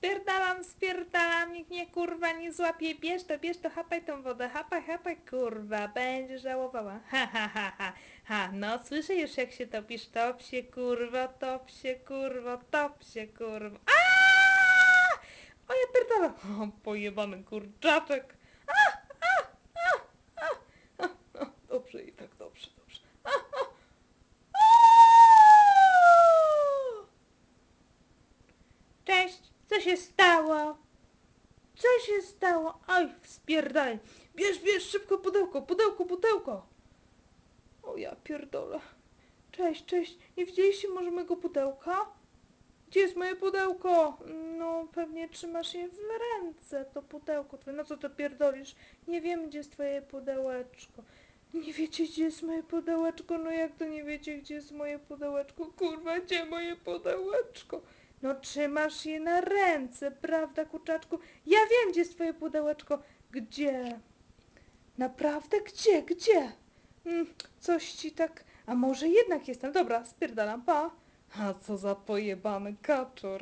Spierdalam, spierdalam, nikt mnie kurwa nie złapie. Bierz to, bierz to, hapaj tą wodę, hapaj, hapaj, kurwa, będzie żałowała. Ha, ha, ha, ha, ha, no słyszę już jak się topisz, top się kurwa, top się kurwa, top się kurwa. Aaaa! O ja o pojebany kurczaczek. Dobrze i tak, dobrze, dobrze. Cześć, co się stało? Co się stało? Oj, spierdaj. Bierz, bierz, szybko pudełko, pudełko, pudełko. O ja pierdolę. Cześć, cześć. Nie widzieliście może mojego pudełka? Gdzie jest moje pudełko? No, pewnie trzymasz je w ręce, to pudełko twoje. No co to pierdolisz? Nie wiem, gdzie jest twoje pudełeczko. Nie wiecie, gdzie jest moje pudełeczko? No jak to nie wiecie, gdzie jest moje pudełeczko? Kurwa, gdzie moje pudełeczko? No trzymasz je na ręce, prawda, kurczaczku? Ja wiem, gdzie jest twoje pudełeczko. Gdzie? Naprawdę? Gdzie? Gdzie? Mm, coś ci tak... A może jednak jestem? Dobra, spierdalam, pa. A co za pojebany kaczor.